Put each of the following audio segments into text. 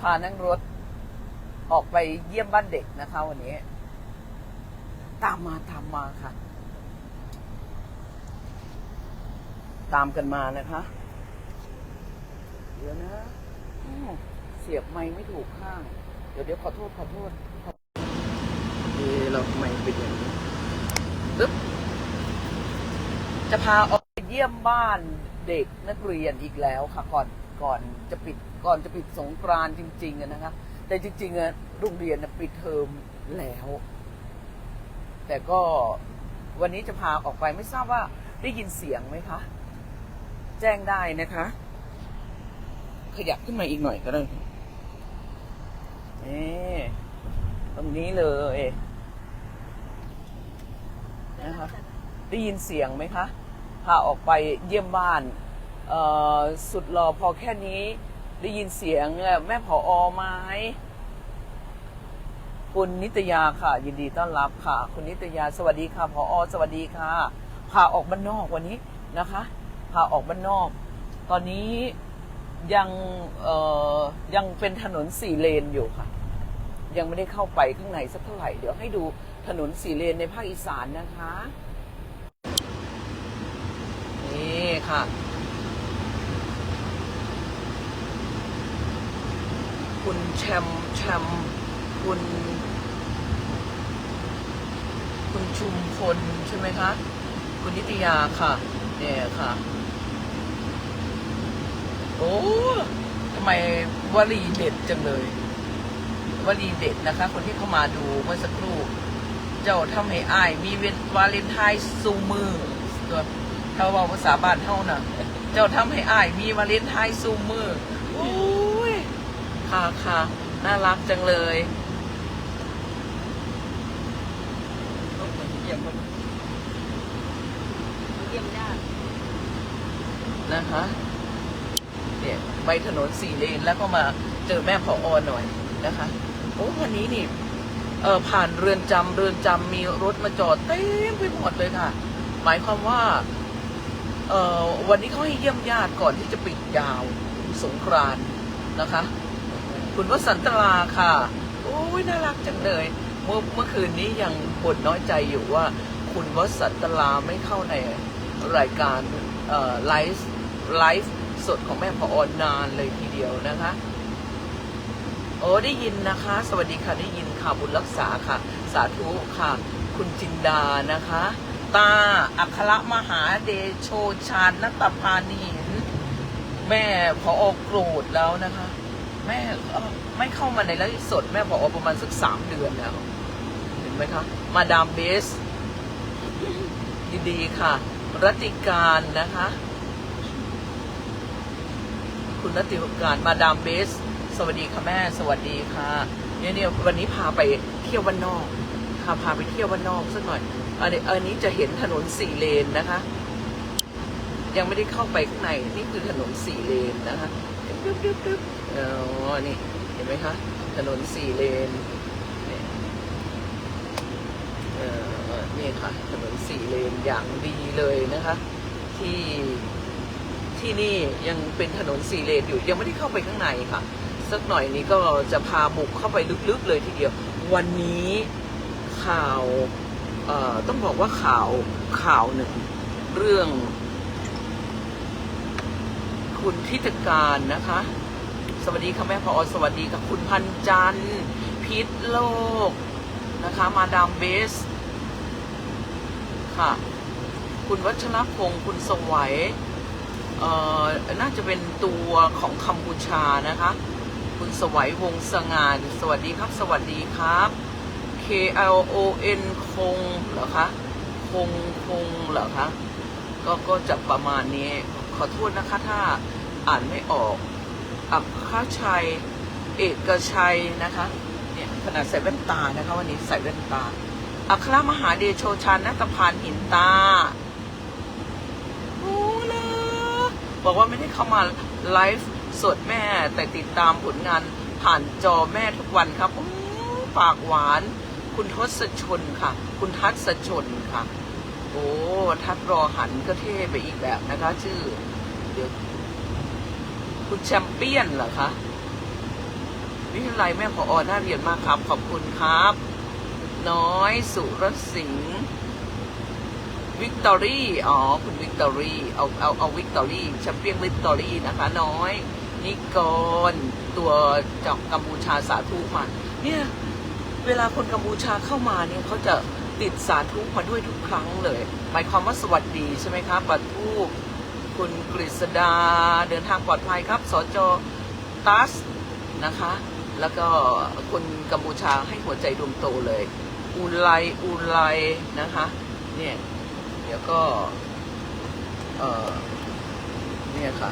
พานั่งรถ ออกไปเยี่ยมบ้านเด็กนะคะวันนี้ ตามมาตามมาค่ะ ตามกันมานะคะ เดี๋ยวนะเสียบไม้ไม่ถูกข้าง เดี๋ยวเดี๋ยวขอโทษขอโทษเอเราทำไมเป็นอย่างนี้ปึ๊บจะพาออกไปเยี่ยมบ้านเด็กนักเรียนอีกแล้วค่ะ ก่อนก่อนจะปิด ก่อนจะปิดสงกรานจริงๆอะนะคะแต่จริงๆอะโรงเรียนปิดเทอมแล้ว แต่ก็วันนี้จะพาออกไปไม่ทราบว่าได้ยินเสียงไหมคะ แจ้งได้นะคะ ขยับขึ้นมาอีกหน่อยก็ได้นี่ตรงนี้เลยนะคะได้ยินเสียงไหมคะพาออกไปเยี่ยมบ้านสุดรอพอแค่นี้ ได้ยินเสียงแม่ผออไหมคุณนิตยาค่ะ ยินดีต้อนรับค่ะ คุณนิตยาสวัสดีค่ะผออสวัสดีค่ะพาออกบ้านนอกวันนี้นะคะพาออกบ้านนอก ตอนนี้ยังเอ่อยังเป็นถนนสี่เลนอยู่ค่ะ ยังไม่ได้เข้าไปข้างในสักเท่าไหร่ เดี๋ยวให้ดูถนนสี่เลนในภาคอีสานนะคะ นี่ค่ะ คุณแชมป์แชมป์คุณ คุณชุมพลใช่ไหมคะ คุณนิตยาค่ะเนี่ยค่ะ โอ้ทำไมวลีเด็ดจังเลยวลีเด็ดนะคะ คนที่เข้ามาดูเมื่อสักครู่ เจ้าทำให้อาย มีเวนวาเลนไทน์ซูมือตัวถ้าว่าภาษาบ้านเท่าน่ะ เจ้าทำให้อาย มีวาเลนไทน์ซูมือ ค่ะค่ะ น่ารักจังเลยเยี่ยมเยี่ยมได้นะคะเนี่ยไปถนนสี่เลนแล้วก็มาเจอแม่ผออหน่อยนะคะ โอ้วันนี้นี่เออผ่านเรือนจำเรือนจำมีรถมาจอดเต็มไปหมดเลยค่ะ หมายความว่าเออวันนี้เขาให้เยี่ยมญาติก่อนที่จะปิดยาวสงกรานต์นะคะ คุณวสันตราค่ะโอ้ยน่ารักจังเลย เมื่อเมื่อคืนนี้ยังบ่นน้อยใจอยู่ว่า คุณวสันตราไม่เข้าในรายการไลฟ์ไลฟ์สดของแม่พอออนนานเลยทีเดียวนะคะโอ้ได้ยินนะคะ สวัสดีค่ะได้ยินค่ะบุญรักษาค่ะ สาธุค่ะ คุณจินดานะคะ ตาอัครมหาเดโชชานนัตพานีนแม่พอโกรธแล้วนะคะ แม่ไม่เข้ามาในไลฟ์สดแม่พอประมาณสักสามเดือนแล้วเห็นไหมคะ มาดามเบสยินดีค่ะ รัติการนะคะ คุณรัติการมาดามเบส สวัสดีค่ะแม่ สวัสดีค่ะ เนี่ยเนี่ยวันนี้พาไปเที่ยววันนอกค่ะพาไปเที่ยววันนอกสักหน่อยอันนี้อันนี้จะเห็นถนนสี่เลนนะคะ ยังไม่ได้เข้าไปข้างในนี่คือถนนสี่เลนนะคะ ดึ๊บดึ๊บดึ๊บอ๋อนี่ เห็นไหมคะ ถนนสี่เลนเนี่ยเอ่อนี่ค่ะถนนสี่เลนอย่างดีเลยนะคะ ที่ที่นี่ยังเป็นถนนสี่เลนอยู่ยังไม่ได้เข้าไปข้างในค่ะ สักหน่อยนี้ก็จะพาบุกเข้าไปลึกๆเลยทีเดียว วันนี้ข่าวเอ่อต้องบอกว่าข่าวข่าวหนึ่ง เรื่อง คุณทิตการนะคะ สวัสดีค่ะแม่พอสวัสดีค่ะคุณพันจันทร์พิษโลกนะคะ มาดามเบส ค่ะ คุณวัชรพงศ์คุณสวัยเอ่อน่าจะเป็นตัวของกัมพูชานะคะ คุณสวัยวงสงาน สวัสดีครับ สวัสดีครับ K L O N คงเหรอคะ คงคงเหรอคะ ก็ก็จะประมาณนี้ ขอโทษนะคะถ้าอ่านไม่ออก อักขชัย เอกชัยนะคะเนี่ยขนาดใส่แว่นตานะคะวันนี้ใส่แว่นตา อัครมหาเดโชชันนัตพานหินตาโอ้นะบอกว่าไม่ได้เข้ามาไลฟ์สดแม่แต่ติดตามผลงานผ่านจอแม่ทุกวันครับอื้อปากหวาน คุณทศชนค่ะ คุณทัศชนค่ะ โอ้ทัดรอหันก็เท่ไปอีกแบบนะคะ ชื่อ เดี๋ยวคุณแชมเปี้ยนเหรอคะวิทยาลัยแม่พออน่าเรียนมากครับ ขอบคุณครับ น้อยสุรสิงห์วิกตอรี่อ๋อ คุณวิกตอรี่เอาเอาเอาวิกตอรี่แชมเปี้ยนวิกตอรี่นะคะ น้อย นิกรตัวจากกัมพูชาสาธุมาเนี่ย เวลาคนกัมพูชาเข้ามาเนี่ยเขาจะ ติดสาธุมาด้วยทุกครั้งเลย หมายความว่าสวัสดีใช่ไหมครับปัทูปคุณกฤษดาเดินทางปลอดภัยครับสจตัสนะคะ แล้วก็คนกัมพูชาให้หัวใจดวงโตเลย อุไลอุไลนะคะเนี่ยเดี๋ยวก็เออเนี่ยค่ะ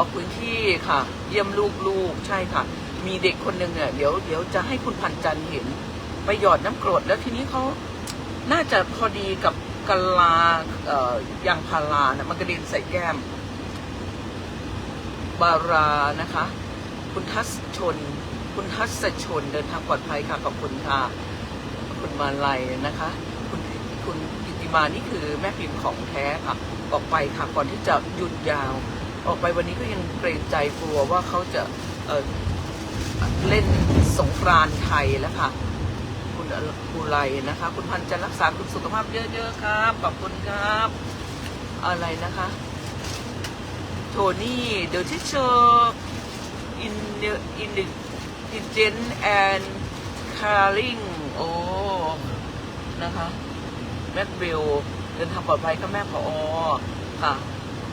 ออพื้นที่ค่ะ เยี่ยมลูกๆใช่ค่ะ มีเด็กคนหนึ่งเนี่ยเดี๋ยวเดี๋ยวจะให้คุณพันจันเห็น ไปหยอดน้ำกรดแล้วทีนี้เขาน่าจะพอดีกับกะลาเอ่อยางพารานะมันกระเด็นใส่แก้ม บารานะคะ คุณทัศชน คุณทัศชนเดินทางปลอดภัยค่ะขอบคุณค่ะคุณมาลัยนะคะ คุณคุณกิติมานี่คือแม่พิมพ์ของแท้ค่ะออกไปค่ะก่อนที่จะหยุดยาว ออกไปวันนี้ก็ยังเกรงใจกลัวว่าเขาจะเอ่อเล่นสงกรานต์ไทยแล้วค่ะ คุณอุณไรนะคะ คุณพันจะรักษาคุณสุขภาพเยอะๆครับ ขอบคุณครับ อะไรนะคะ โทนี่เดี๋ยวที่เชอร์อินเดอินดิเจนแอนคาริงโอ้นะคะแม็กเบลเดินทางปลอดภัยก็แม่พออค่ะ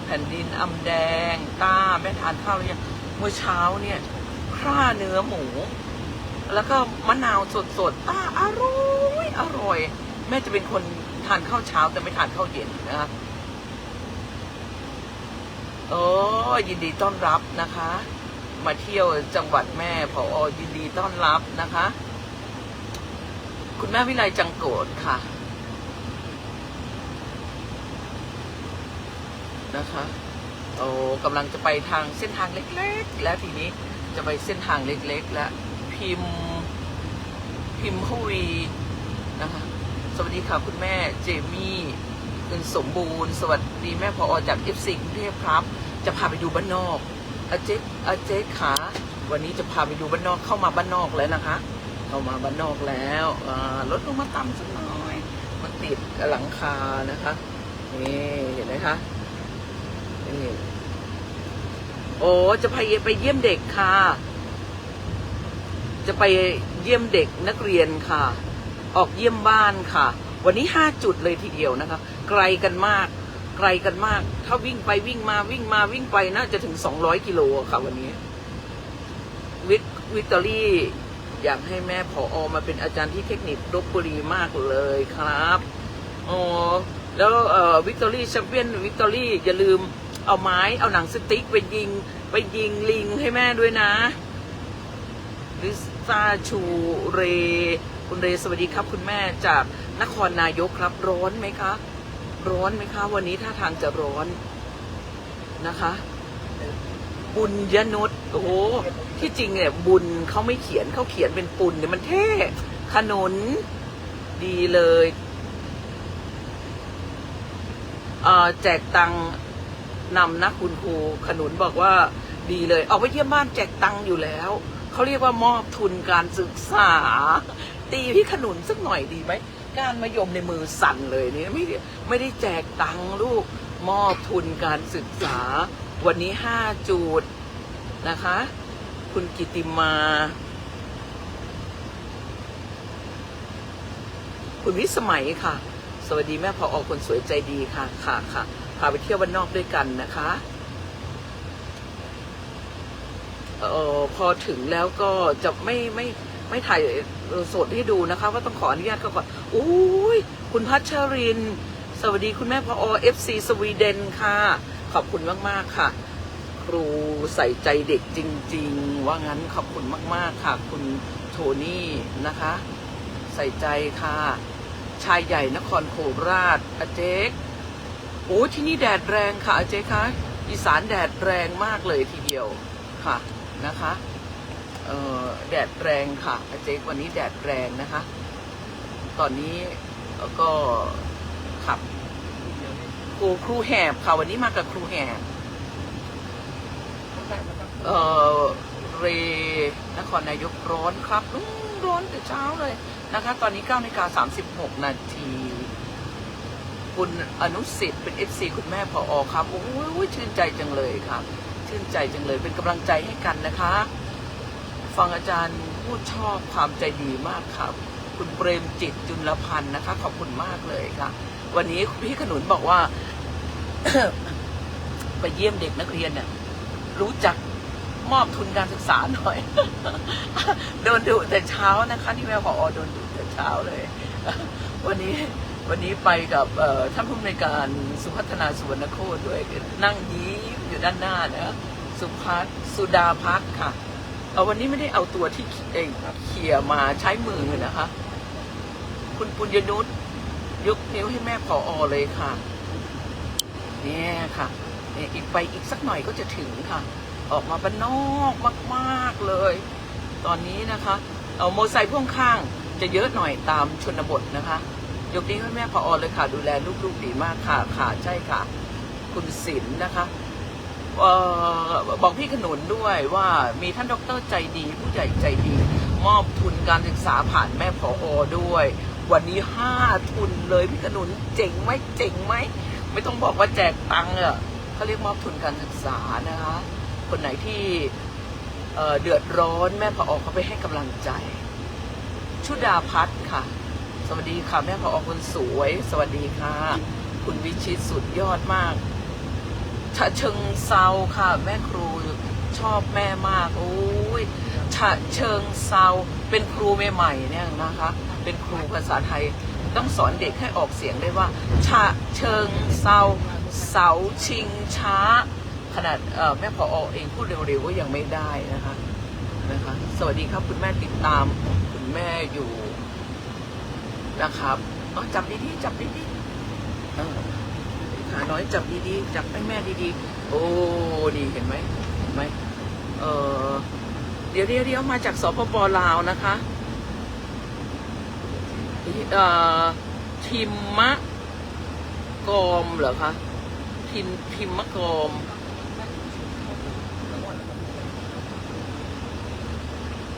แผ่นดินอำแดง ต้าแม่ทานข้าวหรือยังเมื่อเช้าเนี่ยคร่าเนื้อหมู แล้วก็มะนาวสดๆต้าอร่อยอร่อย แม่จะเป็นคนทานข้าวเช้าแต่ไม่ทานข้าวเย็นนะคะโอ้ยินดีต้อนรับนะคะ มาเที่ยวจังหวัดแม่พออยินดีต้อนรับนะคะ คุณแม่วิไลจังโกดค่ะ นะคะโอ้กำลังจะไปทางเส้นทางเล็กๆ แล้วทีนี้จะไปเส้นทางเล็กๆ แล้วพิมพ์พิมพ์ฮวีนะคะสวัสดีค่ะคุณแม่เจมี่คุณสมบูรณ์ สวัสดีแม่พออจากเอฟซีกรุงเทพครับ จะพาไปดูบ้านนอกอาเจ๊อาเจ๊ขาวันนี้จะพาไปดูบ้านนอกเข้ามาบ้านนอกแล้วนะคะ เข้ามาบ้านนอกแล้วรถลงมาต่ำสักหน่อย มันติดหลังคานะคะนี่เห็นไหมคะ โอ้จะไปไปเยี่ยมเด็กค่ะ จะไปเยี่ยมเด็กนักเรียนค่ะ ออกเยี่ยมบ้านค่ะ วันนี้ห้าจุดเลยทีเดียวนะคะ ไกลกันมาก ไกลกันมาก ถ้าวิ่งไปวิ่งมาวิ่งมาวิ่งไปน่าจะถึงสองร้อยกิโลค่ะวันนี้ วิกวิกตอรี่อยากให้แม่ผออมาเป็นอาจารย์ที่เทคนิคลบบุรีมากเลยครับอ๋อแล้ววิกตอรี่แชมเปี้ยนวิกตอรี่อย่าลืม เอาไม้ เอาหนังสติ๊กไปยิง ไปยิงลิงให้แม่ด้วยนะ ลิซ่าชูเร คุณเรสวัสดีครับ คุณแม่จากนครนายกครับ ร้อนไหมคะ ร้อนไหมคะ วันนี้ท่าทางจะร้อนนะคะบุญยนุษโอ้โหที่จริงเนี่ยบุญเขาไม่เขียนเขาเขียนเป็นปุณเนี่ยมันเท่ขนุนดีเลยเอ่อแจกตังค์ นำนะคุณครูขนุนบอกว่าดีเลย ออกไปเยี่ยมบ้านแจกตังค์อยู่แล้ว เขาเรียกว่ามอบทุนการศึกษา ตีพี่ขนุนสักหน่อยดีไหมการมายมในมือสั่นเลยเนี่ยไม่ได้ไม่ได้แจกตังค์ลูกมอบทุนการศึกษา วันนี้ห้าจุดนะคะ คุณกิติมา คุณวิสมัยค่ะ สวัสดีแม่พออคนสวยใจดีค่ะค่ะค่ะ พาไปเที่ยวบ้านนอกด้วยกันนะคะเออพอถึงแล้วก็จะไม่ไม่ไม่ถ่ายสดให้ดูนะคะ ว่าต้องขออนุญาตเขาก่อนอุ้ยคุณพัชริน สวัสดีคุณแม่พอเอฟซีสวีเดนค่ะ ขอบคุณมาก ๆ ค่ะ ครูใส่ใจเด็กจริง ๆ ว่างั้นขอบคุณมาก ๆ ค่ะ คุณโทนี่นะคะ ใส่ใจค่ะ ชายใหญ่นครโคราชอาเจ๊ก โอ้ที่นี่แดดแรงค่ะเจ๊คะอีสานแดดแรงมากเลยทีเดียวค่ะนะคะเออแดดแรงค่ะเจ๊วันนี้แดดแรงนะคะ ตอนนี้ก็ขับครูครูแหบค่ะวันนี้มากับครูแหบเออเรนครนายกร้อนครับร้อนแต่เช้าเลยนะคะ ตอนนี้9นาฬิกา36นาที คุณอนุสิทธิ์เป็น FC คุณแม่พออครับโอ้ยชื่นใจจังเลยครับ ชื่นใจจังเลยเป็นกำลังใจให้กันนะคะ ฟังอาจารย์พูดชอบความใจดีมากครับ คุณเปรมจิตจุลพันธ์นะคะ ขอบคุณมากเลยค่ะ วันนี้พี่ขนุนบอกว่า ไปเยี่ยมเด็กนักเรียนเนี่ยรู้จักมอบทุนการศึกษาหน่อย โดนดุแต่เช้านะคะ ที่แม่พอโดนดุแต่เช้าเลย วันนี้ วันนี้ไปกับท่านผู้อำนวยการสุพัฒนาสุวรรณโคตด้วยนั่งยิ้มอยู่ด้านหน้านะสุพัฒสุดาพักค่ะเอาวันนี้ไม่ได้เอาตัวที่เองเขี่ยมาใช้มือนะคะ คุณปุญญนุชยกนิ้วให้แม่พออเลยค่ะเนี่ยค่ะเนี่ยอีกไปอีกสักหน่อยก็จะถึงค่ะ ออกมาบ้านนอกมากๆเลย ตอนนี้นะคะ เอาโมไซค์พ่วงข้างจะเยอะหน่อยตามชนบทนะคะ ยกนี้ให้แม่พออเลยค่ะ ดูแลลูกๆดีมากค่ะค่ะใช่ค่ะ คุณศิลป์นะคะออบอกพี่ขนุนด้วยว่ามีท่านดอกเตอรใจดี ผู้ใหญ่ใจดี มอบทุนการศึกษาผ่านแม่พออด้วย วันนี้ห้าทุนเลยพี่ขนุนเจ๋งไหมเจ๋งไหมไม่ต้องบอกว่าแจกตังค์อะเขาเรียกมอบทุนการศึกษานะคะ คนไหนที่เเดือดร้อนแม่พออเขาไปให้กำลังใจ ชุดาพัฒน์ค่ะ สวัสดีค่ะแม่พออคนสวย สวัสดีค่ะ คุณวิชิตสุดยอดมากฉะเชิงเซาค่ะ แม่ครูชอบแม่มากโอ้ยฉะเชิงเซาเป็นครูใหม่ๆเนี่ยนะคะ เป็นครูภาษาไทยต้องสอนเด็กให้ออกเสียงได้ว่าฉะเชิงเซาเสาชิงช้า ขนาดแม่พออเองพูดเร็วๆก็ยังไม่ได้นะคะนะคะ สวัสดีครับคุณแม่ติดตาม คุณแม่อยู่ นะครับอ๋อจับดีๆจับดีๆขาน้อยจับดีๆจับให้แม่ดีๆโอ้ดีเห็นไหมเห็นไหมเออเดี๋ยวเดี๋ยวเดี๋ยวมาจากสปปลาวนะคะเอ่อทิมมะกอมเหรอคะทิมทิมมะกอม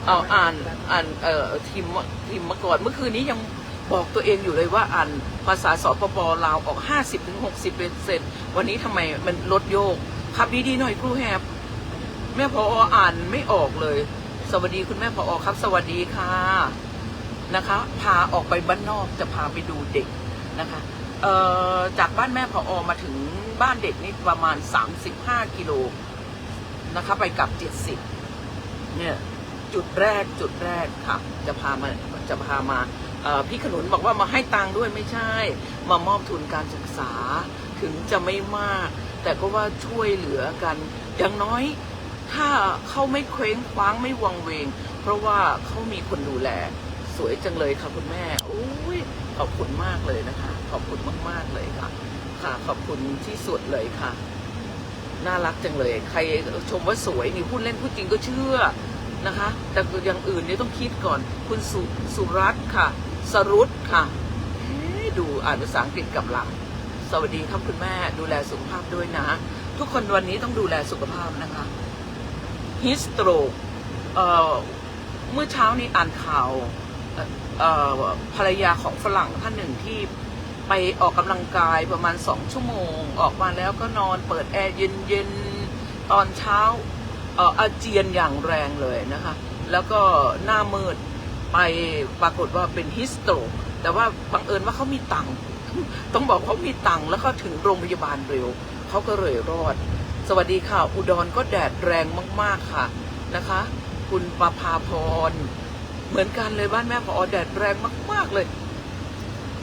เอาอ่านอ่านเอ่อทีมทีมมาก่อนเมื่อคืนนี้ยัง บอกตัวเองอยู่เลยว่าอ่านภาษาสปปลาวออก 50ถึง60เปอร์เซ็นวันนี้ทำไมมันลดโยกขับดีๆหน่อยครูแฮบแม่พออ่านไม่ออกเลย สวัสดีคุณแม่พอครับ สวัสดีค่ะนะคะ พาออกไปบ้านนอกจะพาไปดูเด็กนะคะเอ่อจากบ้านแม่พอมาถึงบ้านเด็กนี่ประมาณ 35 กิโลนะคะไปกลับ 70 เนี่ยจุดแรกจุดแรกค่ะ จะพามาจะพามา พี่ขนุนบอกว่ามาให้ตังค์ด้วยไม่ใช่ มามอบทุนการศึกษาถึงจะไม่มาก แต่ก็ว่าช่วยเหลือกัน อย่างน้อยถ้าเขาไม่เคว้งคว้างไม่วังเวง เพราะว่าเขามีคนดูแล สวยจังเลยค่ะคุณแม่โอ้ยขอบคุณมากเลยนะคะ ขอบคุณมาก ๆเลยค่ะ ค่ะขอบคุณที่สุดเลยค่ะ น่ารักจังเลย ใครชมว่าสวยนี่พูดเล่นพูดจริงก็เชื่อนะคะ แต่อย่างอื่นเนี่ยต้องคิดก่อน คุณสุสุรัตน์ค่ะ สรุตค่ะเอ๊ะดูอ่านภาษาอังกฤษกับหลังสวัสดีครับคุณแม่ ดูแลสุขภาพด้วยนะ ทุกคนวันนี้ต้องดูแลสุขภาพนะคะฮิสโตรกเอ่อเมื่อเช้านี้อ่านข่าวภรรยาของฝรั่งท่านหนึ่งที่ไปออกกำลังกายประมาณสองชั่วโมง ออกมาแล้วก็นอนเปิดแอร์เย็นๆ ตอนเช้าอาเจียนอย่างแรงเลยนะคะ แล้วก็หน้ามืด ไปปรากฏว่าเป็นฮิสโตรกแต่ว่าบังเอิญว่าเขามีตังค์ต้องบอกเขามีตังค์แล้วก็ถึงโรงพยาบาลเร็วเขาก็เลยรอด สวัสดีค่ะ อุดรก็แดดแรงมาก ๆค่ะนะคะ คุณประภาพร เหมือนกันเลยบ้านแม่พอแดดแรงมาก ๆเลย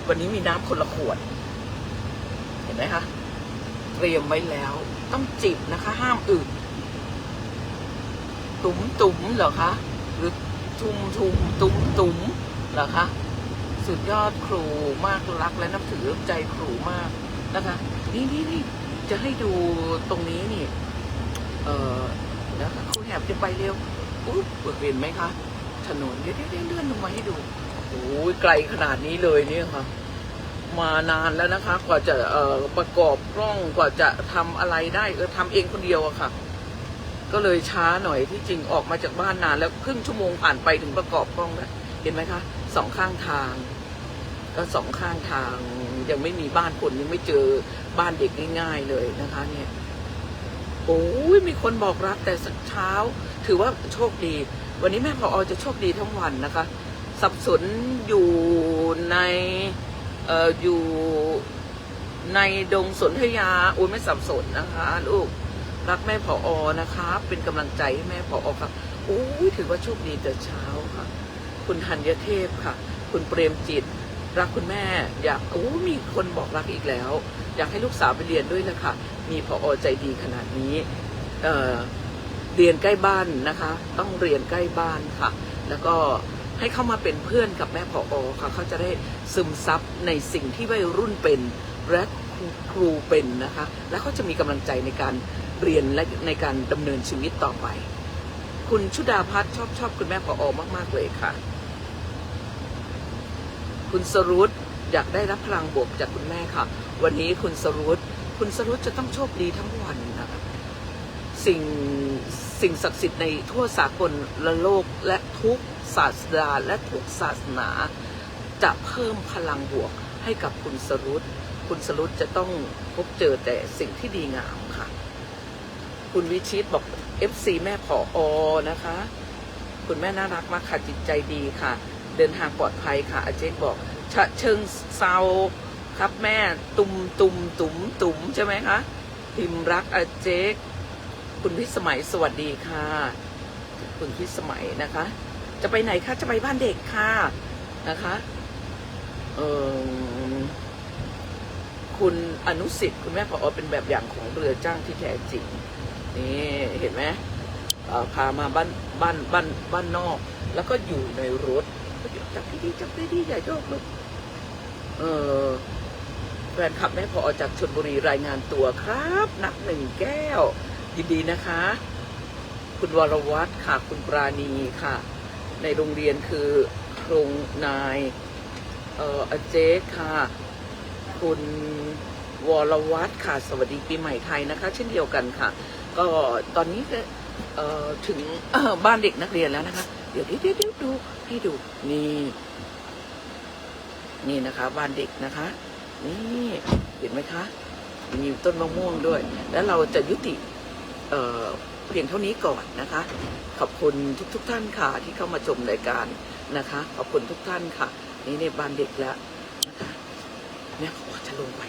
วันนี้มีน้ำคนละขวด เห็นไหมคะเตรียมไว้แล้ว ต้องจิบนะคะ ห้ามอึตุ๋มตุ๋มเหรอคะหรือ ทุมทุมตุ๋มตุ๋มเหรอคะ สุดยอดครูมากรักและนับถือใจครูมากนะคะ นี่นี่นี่จะให้ดูตรงนี้นี่ เออนะคะครูแหบจะไปเร็วอุ๊บเห็นไหมคะถนนเดี๋ยวเดี๋ยวเดี๋ยวเลื่อนลงมาให้ดูโอ้ยไกลขนาดนี้เลยเนี่ยค่ะ มานานแล้วนะคะ กว่าจะเอ่อประกอบกล้องกว่าจะทำอะไรได้เออทำเองคนเดียวอะค่ะ ก็เลยช้าหน่อยที่จริงออกมาจากบ้านนาน แล้วครึ่งชั่วโมงผ่านไปถึงประกอบกล้องแล้วเห็นไหมคะสองข้างทาง ก็สองข้างทาง ยังไม่มีบ้านคนยังไม่เจอบ้านเด็กง่ายๆเลยนะคะ เนี่ยโอ้ยมีคนบอกรักแต่สักเช้า ถือว่าโชคดี วันนี้แม่พออจะโชคดีทั้งวันนะคะ สับสนอยู่ในเอ่ออยู่ในดงสนธยาโอ้ยไม่สับสนนะคะลูก รักแม่พออนะคะเป็นกำลังใจให้แม่พออครับโอ้ยถือว่าโชคดีแต่เช้าค่ะ คุณธัญเทพค่ะ คุณเปรมจิต รักคุณแม่ อยากโอ้มีคนบอกรักอีกแล้ว อยากให้ลูกสาวไปเรียนด้วยละคะมีพออใจดีขนาดนี้เเรียนใกล้บ้านนะคะ ต้องเรียนใกล้บ้านค่ะ แล้วก็ให้เข้ามาเป็นเพื่อนกับแม่พออค่ะ เขาจะได้ซึมซับในสิ่งที่วัยรุ่นเป็นและครูครูเป็นนะคะ แล้วเขาจะมีกำลังใจในการ เรียนและในการดำเนินชีวิตต่อไป คุณชุดาพัฒน์ชอบชอบคุณแม่พออมากๆเลยค่ะ คุณสรุตอยากได้รับพลังบวกจากคุณแม่ค่ะ วันนี้คุณสรุตคุณสรุตจะต้องโชคดีทั้งวันนะคะสิ่งสิ่งศักดิ์สิทธิ์ในทั่วสากลละโลกและทุกศาสดาและทุกศาสนา จะเพิ่มพลังบวกให้กับคุณสรุตคุณสรุตจะต้องพบเจอแต่สิ่งที่ดีงาม คุณวิชิตบอก FC แม่ผออนะคะ คุณแม่น่ารักมากค่ะจิตใจดีค่ะ เดินทางปลอดภัยค่ะ อาเจกบอกฉะเชิงเซาครับแม่ตุมตุมตุมตุมใช่ไหมคะพิมรักอาเจกคุณพิสมัยสวัสดีค่ะ คุณพิสมัยนะคะ จะไปไหนคะจะไปบ้านเด็กค่ะนะคะเออคุณอนุสิทธิ์คุณแม่พออเป็นแบบอย่างของเรือจ้างที่แท้จริง นี่เห็นไหมพามาบ้านบ้านบ้านบ้านนอก แล้วก็อยู่ในรถจับดีดีจับดีดีๆอย่าโยกลูกเออแฟนคลับแม่พอจากชนบุรีรายงานตัวครับ นับหนึ่งแก้ว ยินดีนะคะ คุณวรวัตรค่ะ คุณปราณีค่ะ ในโรงเรียนคือโครงนายเอ่ออเจ๊ค่ะ คุณวรวัตรค่ะ สวัสดีปีใหม่ไทยนะคะ เช่นเดียวกันค่ะ ก็ตอนนี้ก็เอ่อถึงบ้านเด็กนักเรียนแล้วนะคะ เดี๋ยวเดี๋ยวเดี๋ยวเดี๋ยวดูให้ดูนี่นี่นะคะ บ้านเด็กนะคะ นี่เห็นไหมคะ มีต้นมะม่วงด้วย แล้วเราจะยุติเเพียงเท่านี้ก่อนนะคะ ขอบคุณทุกๆทท่านค่ะ ที่เข้ามาชมรายการนะคะ ขอบคุณทุกท่านค่ะ นี่ในบ้านเด็กแล้วนะคะเนี่ยขอจะลงไป